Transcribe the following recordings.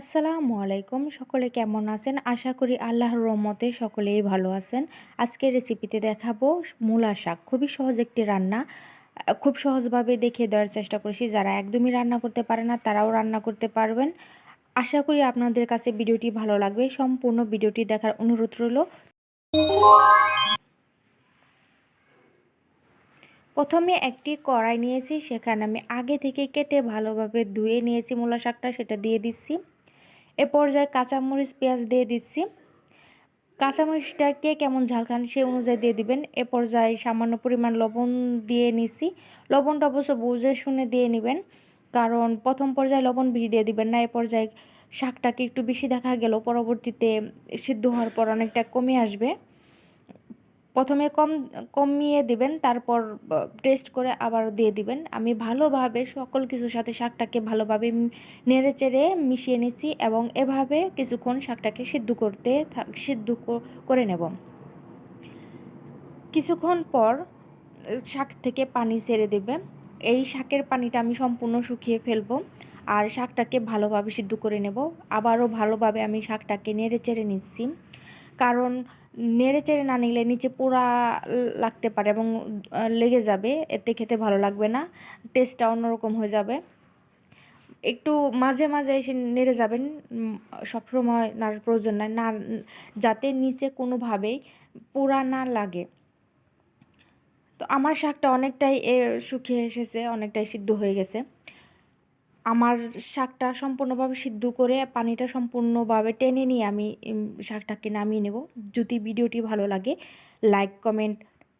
আসসালামু আলাইকুম। সকলে কেমন আছেন? আশা করি আল্লাহর রহমতে সকলেই ভালো আছেন। আজকের রেসিপিতে দেখাবো মূলা শাক। খুবই সহজ একটি রান্না। খুব সহজভাবে দেখিয়ে দেওয়ার চেষ্টা করেছি। যারা একদমই রান্না করতে পারে না, তারাও রান্না করতে পারবেন। আশা করি আপনাদের কাছে ভিডিওটি ভালো লাগবে। সম্পূর্ণ ভিডিওটি দেখার অনুরোধ রইল। প্রথমে একটি কড়াই নিয়েছি। সেখানে আমি আগে থেকে কেটে ভালোভাবে ধুয়ে নিয়েছি মূলা শাকটা। সেটা দিয়ে দিচ্ছি। এ পর্যায়ে কাঁচামরিচ, পেঁয়াজ দিয়ে দিচ্ছি। কাঁচামরিচটাকে কেমন ঝাল খান সেই অনুযায়ী দিয়ে দিবেন। এ পর্যায়ে সামান্য পরিমাণ লবণ দিয়ে নিছি লবণটা অবশ্য বুঝে শুনে দিয়ে নেবেন, কারণ প্রথম পর্যায়ে লবণ বেশি দিয়ে দিবেন না। এ পর্যায়ে শাকটাকে একটু বেশি দেখা গেল পরবর্তীতে সিদ্ধ হওয়ার পর অনেকটা কমে আসবে। প্রথমে কম, কমিয়ে দিবেন, তারপর টেস্ট করে আবার দিয়ে দিবেন। আমি ভালোভাবে সকল কিছুর সাথে শাকটাকে ভালোভাবে নেড়ে চেড়ে মিশিয়ে নিচ্ছি এবং এভাবে কিছুক্ষণ শাকটাকে সিদ্ধ করতে সিদ্ধ করে নেব। কিছুক্ষণ পর, শাক থেকে পানি ছেড়ে দেবে। এই শাকের পানিটা আমি সম্পূর্ণ শুকিয়ে ফেলব আর শাকটাকে ভালোভাবে সিদ্ধ করে নেব। আবারও ভালোভাবে আমি শাকটাকে নেড়ে চেড়ে নিচ্ছি। কারণ নেড়ে চেড়ে না নিলে নিচে পোড়া লাগতে পারে এবং লেগে যাবে। এতে খেতে ভালো লাগবে না। টেস্টটা অন্যরকম হয়ে যাবে। একটু মাঝে মাঝে এসে নেড়ে যাবেন। সবসময় নার প্রয়োজন নাই। না যাতে নিচে কোনোভাবেই পোড়া না লাগে। তো আমার শাকটা অনেকটাই শুকিয়ে এসেছে, অনেকটাই সিদ্ধ হয়ে গেছে। আমার শাকটা সম্পূর্ণভাবে সিদ্ধ করে পানিটা সম্পূর্ণভাবে টেনে নিয়ে আমি শাকটাকে নামিয়ে নেব। যদি ভিডিওটি ভালো লাগে লাইক কমেন্ট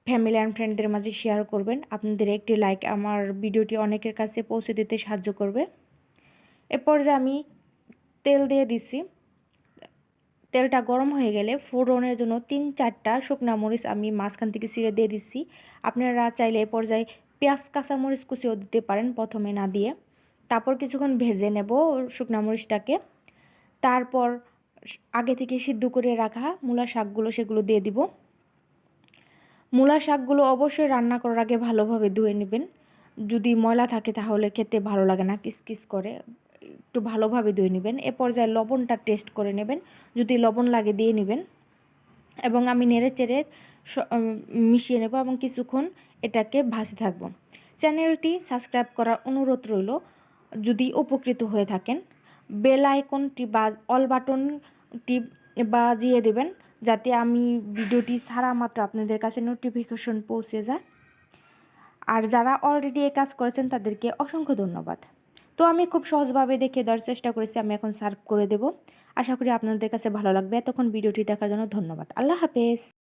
ফ্যামিলি অ্যান্ড ফ্রেন্ডদের মাঝে শেয়ার করবেন। আপনাদের একটি লাইক আমার ভিডিওটি অনেকের কাছে পৌঁছে দিতে সাহায্য করবে। এরপর যে আমি তেল দিয়ে দিছি, তেলটা গরম হয়ে গেলে ফোড়নের জন্য তিন চারটা শুকনা মরিচ আমি মাঝখান থেকে ছিঁড়ে দিয়ে দিচ্ছি আপনারা চাইলে এ পর্যায়ে পেঁয়াজ কাঁচা মরিচ কুচিও দিতে পারেন প্রথমে না দিয়ে। তারপর কিছুক্ষণ ভেজে নেব শুকনা মরিচটাকে। তারপর আগে থেকে সিদ্ধ করে রাখা মূলা শাকগুলো সেগুলো দিয়ে দিব। মূলা শাকগুলো অবশ্যই রান্না করার আগে ভালোভাবে ধুয়ে নেবেন। যদি ময়লা থাকে তাহলে খেতে ভালো লাগে না, কিসকিস করে। একটু ভালোভাবে ধুয়ে নেবেন। এ পর্যায়ে লবণটা টেস্ট করে নেবেন। যদি লবণ লাগে দিয়ে নেবেন। এবং আমি নেড়ে চেড়ে মিশিয়ে নেব এবং কিছুক্ষণ এটাকে ভাসে থাকব। চ্যানেলটি সাবস্ক্রাইব করার অনুরোধ রইল। যদি উপকৃত হয়ে থাকেন, বেল আইকনটি বা অল বাটনটি বাজিয়ে দেবেন যাতে আমি ভিডিওটি সারা মাত্র আপনাদের কাছে নোটিফিকেশন পৌঁছে যায়। আর যারা অলরেডি এই কাজ করেছেন, তাদেরকে অসংখ্য ধন্যবাদ। তো আমি খুব সহজভাবে দেখে দেওয়ার চেষ্টা করেছি, আমি এখন সার্ভ করে দেব। আশা করি আপনাদের কাছে ভালো লাগবে। এতক্ষণ ভিডিওটি দেখার জন্য ধন্যবাদ। আল্লাহ হাফেজ।